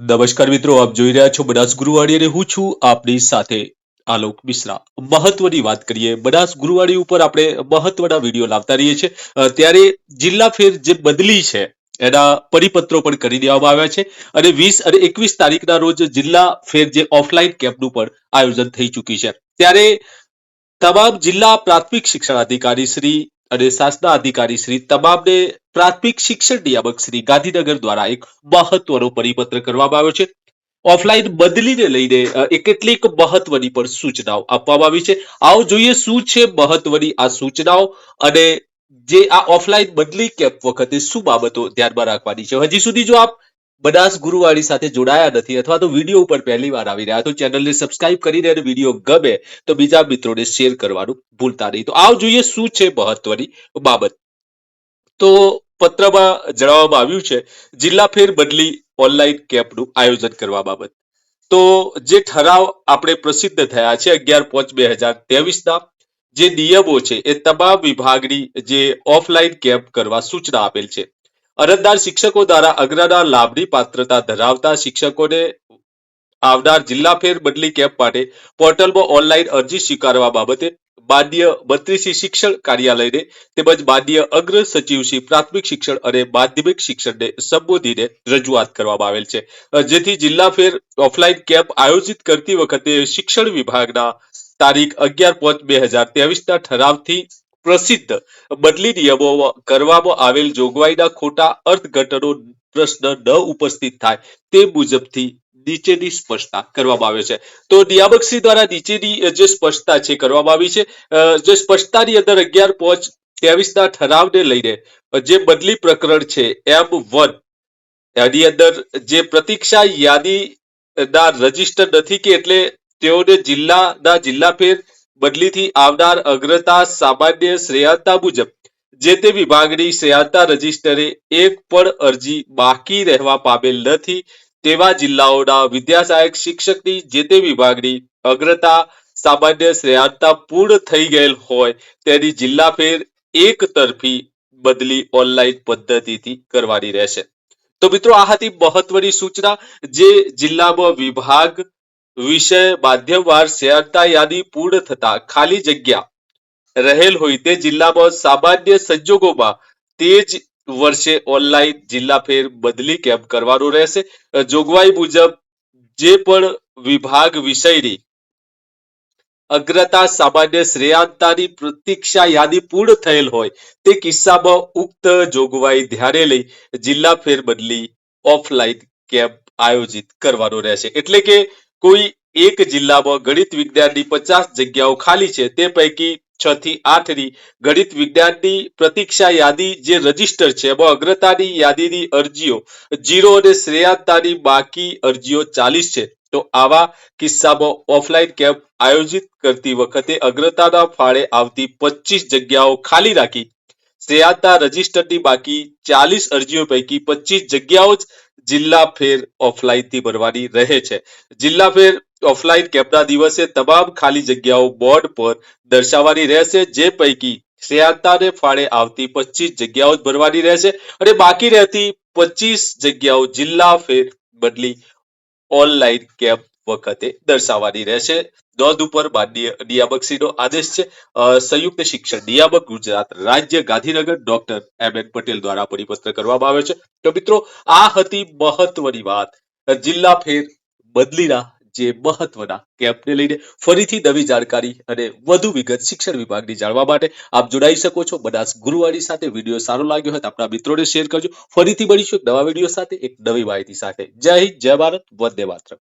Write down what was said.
નમસ્કાર મિત્રો, આપ જોઈ રહ્યા છો બનાસ ગુરુવાડી અને હું છું આપની સાથે આલોક મિશ્રા. મહત્વની વાત કરીએ, બનાસ ગુરુવાડી ઉપર આપણે મહત્વના વીડિયો લાવતા રહીએ છીએ. ત્યારે જિલ્લા ફેર જે બદલી છે, એના પરિપત્રો પણ કરી દેવામાં આવ્યા છે અને વીસ અને એકવીસ તારીખના રોજ જિલ્લા ફેર જે ઓફલાઈન કેમ્પનું પણ આયોજન થઈ ચૂકી છે. ત્યારે તમામ જિલ્લા પ્રાથમિક શિક્ષણ અધિકારી શ્રી અને શાસના અધિકારી શ્રી તમામને પ્રાથમિક શિક્ષણ નિયામક શ્રી ગાંધીનગર દ્વારા એક મહત્વનો પરિપત્ર કરવામાં આવ્યો છે. ઓફલાઈન બદલીને લઈને કેટલીક મહત્વની પણ સૂચનાઓ આપવામાં આવી છે. આવો જોઈએ શું છે મહત્વની આ સૂચનાઓ અને જે આ ઓફલાઈન બદલી કેમ્પ વખતે શું બાબતો ધ્યાનમાં રાખવાની છે. હજી સુધી જો આપ બનાસ ગુરુવાડી સાથે જોડાયા નથી અથવા તો વીડિયો ઉપર પહેલી વાર આવી રહ્યા, તો ચેનલને સબસ્ક્રાઇબ કરીને અને વીડિયો ગમે તો બીજા મિત્રોને શેર કરવાનું ભૂલતા નહીં. તો આવ જોઈએ શું છે મહત્વની બાબત. તો પત્રમાં જણાવવામાં આવ્યું છે, જિલ્લા ફેર બદલી ઓનલાઈન કેમ્પનું આયોજન કરવા બાબત. તો જે ઠરાવ આપણે પ્રસિદ્ધ થયા છે અગિયાર પાંચ બે હજાર ના જે નિયમો છે એ તમામ વિભાગની જે ઓફલાઈન કેમ્પ કરવા સૂચના આપેલ છે. અરજદાર શિક્ષકો દ્વારા અગ્રના લાભની પાત્રતા ધરાવતા શિક્ષકોને આવનાર જિલ્લા ફેર બદલી કેમ્પ માટે પોર્ટલમાં ઓનલાઈન અરજી સ્વીકારવા બાબતે માન્ય મંત્રીશ્રી શિક્ષણ કાર્યાલયને તેમજ માન્ય અગ્ર સચિવશ્રી પ્રાથમિક શિક્ષણ અને માધ્યમિક શિક્ષણને સંબોધીને રજૂઆત કરવામાં આવેલ છે. જેથી જિલ્લા ફેર ઓફલાઈન કેમ્પ આયોજિત કરતી વખતે શિક્ષણ વિભાગના તારીખ અગિયાર પાંચ બે હજાર ત્રેવીસના ઠરાવથી પ્રસિદ્ધ બદલી નિયમો કરવામાં આવેલ જોગવાઈના ખોટા અર્થઘટનો પ્રશ્ન ન ઉપસ્થિત થાય તે મુજબથી નીચેની સ્પષ્ટતા કરવામાં આવે છે. તો નિયામકશ્રી દ્વારા નીચેની જે સ્પષ્ટતા છે કરવામાં આવી છે. જે સ્પષ્ટતાની અંદર અગિયાર પાંચ ત્રેવીસના ઠરાવને લઈને જે બદલી પ્રકરણ છે, એમ વન, એની અંદર જે પ્રતીક્ષા યાદી ના રજિસ્ટર નથી કે એટલે તેઓને જિલ્લાના જિલ્લા ફેર બદલીથી આવનાર અગ્રતા સામાન્ય શ્રેયાતા મુજબ, જે તે વિભાગની શ્રેયાતા રજીસ્ટરે એક પણ અરજી બાકી રહેવા પામેલ નથી, તેવા જિલ્લાઓના વિદ્યાસહાયક શિક્ષકની જે તે વિભાગની અગ્રતા સામાન્ય શ્રેયાતા પૂર્ણ થઈ ગયેલ હોય, તેની જિલ્લા ફેર એક તરફી બદલી ઓનલાઈન પદ્ધતિથી કરવાની રહેશે. તો મિત્રો, આ હતી મહત્વની સૂચના, જે જિલ્લામાં વિભાગ વિષય માધ્યમવાર શ્રેયાંતા યાદી પૂર્ણ થતા ખાલી જગ્યા રહેલ હોય તે જિલ્લામાં સામાન્ય સંજોગોમાં તે જ વર્ષે ઓનલાઈન જિલ્લા ફેર બદલી કેમ્પ કરવાનો રહેશે. જોગવાઈ મુજબ જે પણ વિભાગ વિષયની અગ્રતા, સામાન્ય શ્રેયાંતાની પ્રતીક્ષા યાદી પૂર્ણ થયેલ હોય તે કિસ્સામાં ઉક્ત જોગવાઈ ધ્યાને લઈ જિલ્લા ફેર બદલી ઓફલાઈન કેમ્પ આયોજિત કરવાનો રહેશે. એટલે કે કોઈ એક જિલ્લામાં ગણિત વિજ્ઞાનની પચાસ જગ્યાઓ ખાલી છે, તે પૈકી છ થી આઠની ગણિત વિજ્ઞાનની પ્રતીક્ષા યાદી જે રજિસ્ટર છે, એમાં અગ્રતાની યાદીની અરજીઓ, જીરો અને શ્રેયાંતાની બાકી અરજીઓ ચાલીસ છે. તો આવા કિસ્સામાં ઓફલાઈન કેમ્પ આયોજિત કરતી વખતે અગ્રતાના ફાળે આવતી પચીસ જગ્યાઓ ખાલી રાખી. શ્રેયાંતા રજીસ્ટરની બાકી ચાલીસ અરજીઓ પૈકી પચીસ જગ્યાઓ જ જિલ્લા ફેર ઓફલાઈનથી ભરવાની રહે છે. જિલ્લા ફેર ઓફલાઈન કેમ્પના દિવસે તમામ ખાલી જગ્યાઓ બોર્ડ પર દર્શાવવાની રહેશે, જે પૈકી શ્રેયાંતાને ફાળે આવતી પચીસ જગ્યાઓ જ ભરવાની રહેશે અને બાકી રહેતી પચીસ જગ્યાઓ જિલ્લા ફેર બદલી ઓનલાઈન કેમ્પ વખતે દર્શાવવાની રહેશે. નોંધ ઉપર માનનીય સિંહનો આદેશ છે. સંયુક્ત શિક્ષણ નિયામક ગુજરાત, રાજ્ય Gandhinagar, doctor M N Patel દ્વારા પરિપત્ર કરવામાં આવ્યો છે. તો મિત્રો, આ હતી મહત્વની વાત. જિલ્લા ફેર બદલીના જે મહત્વના કેમ્પને લઈને ફરીથી નવી જાણકારી અને વધુ વિગત શિક્ષણ વિભાગની જાણવા માટે આપ જોડાઈ શકો છો. બનાસ ગુરુવારી સાથે વીડિયો સારો લાગ્યો હોય આપણા મિત્રોને શેર કરજો. ફરીથી મળીશું એક નવા વીડિયો સાથે, એક નવી માહિતી સાથે. જય હિન્દ, જય ભારત, વંદે માતરમ.